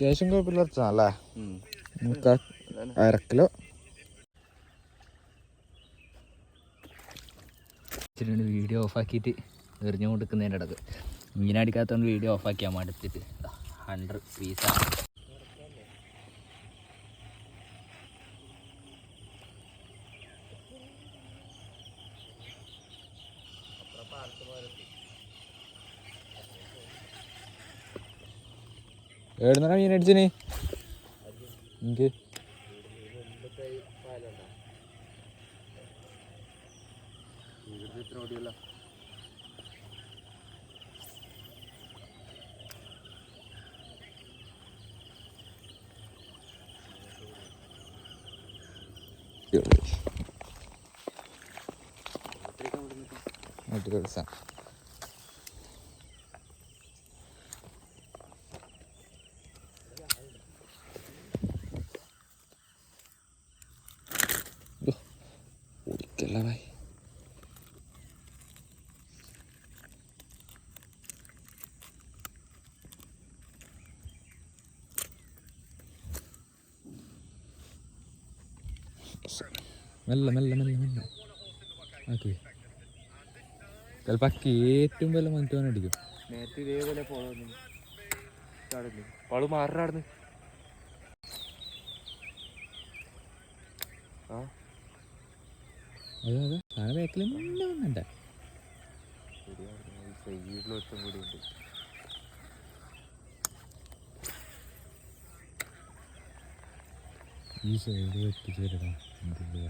അത്യാവശ്യം കുഴപ്പമില്ല അല്ലേ നമുക്ക് അരക്കിലോ. കിലോ ഇച്ചിരി വീഡിയോ ഓഫാക്കിയിട്ട് എറിഞ്ഞു കൊടുക്കുന്നതിന്റെ ഇടയ്ക്ക് മീനടിക്കാത്തതുകൊണ്ട് വീഡിയോ ഓഫാക്കിയാൽ മടുത്തിട്ട്. ഹൺഡ്രഡ് പീസാണ് എവിടുന്നാ മീൻ അടിച്ചിന്? എനിക്ക് അടിപൊളി സാധനം ഭായി മെല്ലെ മെല്ലെ മെല്ലെ മെല്ലെ. ഓക്കെ ചിലപ്പോൾ ഏറ്റവും വല്ല മനുഷ്യൻ അടിക്കും. നേരത്തെ ഇതേപോലെ പോളു പളു മാറാടുന്ന് ആ? അതെ അതെ. സാധനം ബാക്കിൽ മെല്ലെ വന്നിട്ട് സൈഡിൽ ഈ സൈഡ് എത്തിച്ചേരടാ എന്തില്ല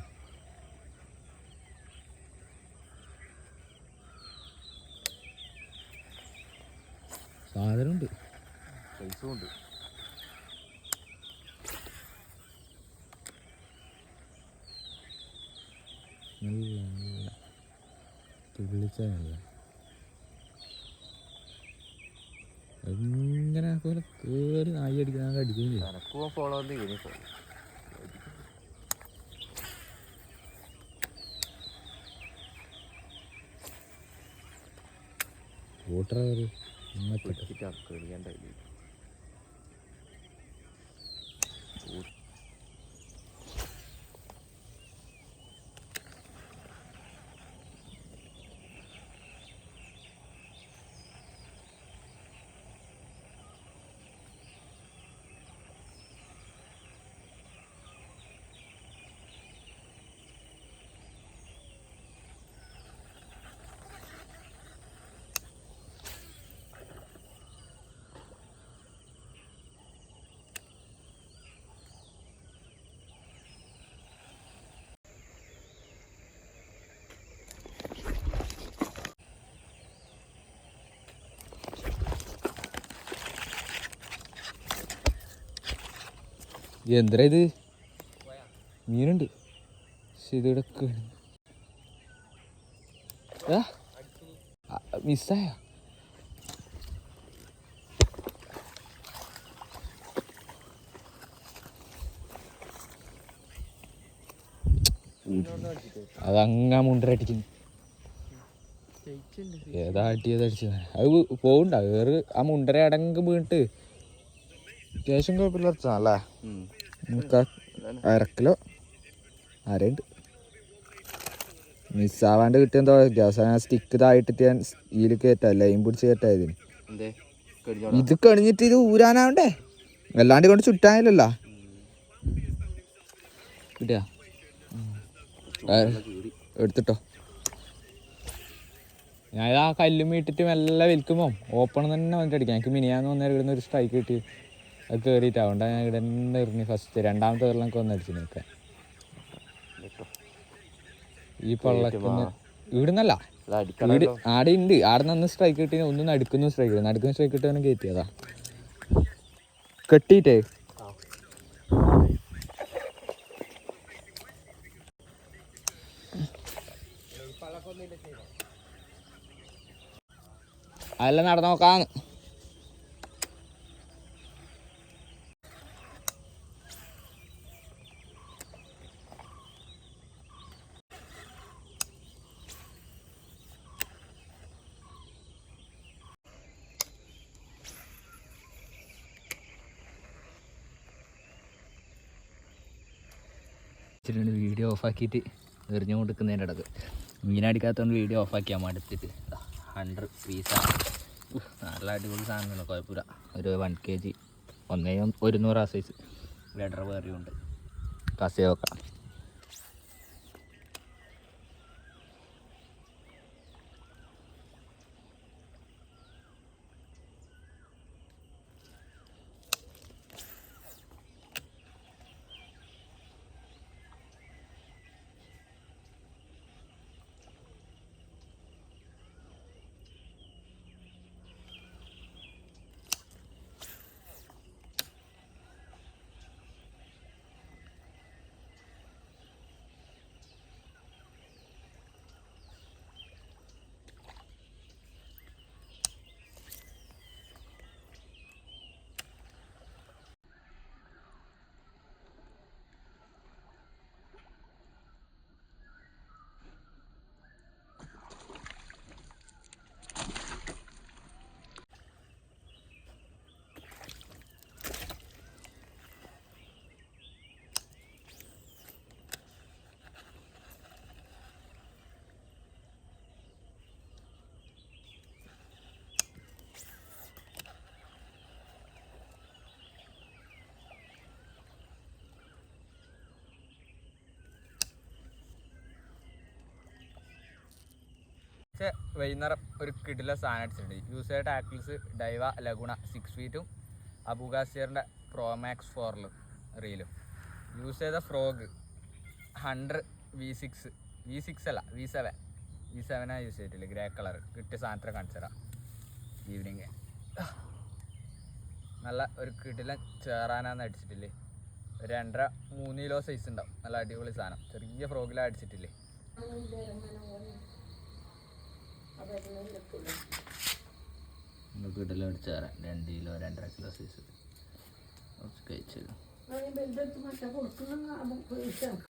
സാധനമുണ്ട്. പൈസ ഉണ്ട്. നല്ല നല്ല തുള്ളിച്ചല്ല എങ്ങനെ പോലെ കേറി നായി അടിക്കാൻ അടിക്കുകയും ചെയ്യും ഫോളോ വന്ന് ഇനി വോട്ടർ ഇന്നത്തെ പിടിച്ചിട്ട് കളിക്കണ്ടായില്ല എന്താ ഇത് മീനുണ്ട് പക്ഷെ മിസ്സായ. അതങ്ങാ മുണ്ടരടിക്കുന്നു ഏതാ അടിയത് അടിച്ചത്? അത് പോകണ്ട വേറെ ആ മുണ്ടര അടങ്ങ് വീണിട്ട്. അത്യാവശ്യം കുഴപ്പമില്ല അല്ലേ നമുക്ക് അര കിലോ അരയുണ്ട്. മിസ്സാവാണ്ട് കിട്ടിയെന്തോ? അവസാനം സ്റ്റിക്ക് ഇതായിട്ട് ഞാൻ ഇതിൽ കയറ്റാ ലൈൻ പിടിച്ച് കയറ്റാ ഇതിന്. ഇത് കണിഞ്ഞിട്ട് ഇത് ഊരാനാവണ്ടേ? അല്ലാണ്ട് കൊണ്ട് ചുറ്റാനില്ലല്ലോ. കിട്ടിയാ? എടുത്തിട്ടോ. ഞാൻ ആ കല്ലും വീട്ടിട്ട് മെല്ലെ വിൽക്കുമ്പോ ഓപ്പൺ തന്നെ വന്നിട്ട് അടിക്കാം എനിക്ക് മിനിയാന്ന് വന്നേരം ഇവിടുന്ന് ഒരു സ്ട്രൈക്ക് കിട്ടി. അത് കയറിയിട്ട് അതുകൊണ്ടാണ് ഞാൻ ഇവിടെ തന്നെ എറിഞ്ഞ് ഫസ്റ്റ് രണ്ടാമത്തെ വെള്ളം ഒന്ന് അടിച്ചു നിൽക്കാൻ. ഈ പള്ളക്കുന്ന ഇവിടുന്നല്ല. വീട് ആടെ ഉണ്ട് ആടെ നിന്ന് സ്ട്രൈക്ക് കിട്ടി ഒന്നും നടുക്കുന്നു സ്ട്രൈക്ക് കിട്ടി നടുക്കുന്ന സ്ട്രൈക്ക് കിട്ടാനും കയറ്റിയതാ കെട്ടിയിട്ടേ. അതെല്ലാം നടന്നു നോക്കാന്ന് അടിച്ചിട്ടുണ്ട് വീഡിയോ ഓഫാക്കിയിട്ട് എറിഞ്ഞു കൊടുക്കുന്നതിന്റെ ഇടയ്ക്ക്. മീനടിക്കാത്തതുകൊണ്ട് വീഡിയോ ഓഫാക്കിയാൽ മടുത്തിട്ട്. ഹൺഡ്രഡ് പീസാണ് നല്ല അടിപൊളി സാധനമാണ്. കുഴപ്പമില്ല. ഒരു വൺ കെ ജി ഒന്നേ ഒരുന്നൂറ് ആ സൈസ് ലെഡർ കസേ പക്ഷേ വൈകുന്നേരം ഒരു കിടില സാധനം അടിച്ചിട്ടുണ്ട്. Use tackles Daiwa Laguna six ഫീറ്റും അബുഗാസിയറിന്റെ പ്രോമാക്സ് ഫോറിലും റീലും യൂസ് ചെയ്ത frog hundred V six V six അല്ല വി സെവൻ വി സെവനാണ് യൂസ് ചെയ്തിട്ടില്ല? ഗ്രേ കളർ കിട്ടിയ സാധനത്തിന് കാണിച്ചു തരാം. ഈവനിങ് നല്ല ഒരു കിടിലൻ ചേറാനാന്ന് അടിച്ചിട്ടില്ലേ? രണ്ടര മൂന്ന് കിലോ സൈസ് ഉണ്ടാവും. നല്ല അടിപൊളി സാധനം. ചെറിയ ഫ്രോഗിലാണ് അടിച്ചിട്ടില്ലേ? നമുക്ക് ഇടലും മേടിച്ച് തരാം. രണ്ട് കിലോ രണ്ടര കിലോ സൈസ് കുറച്ച് കഴിച്ചു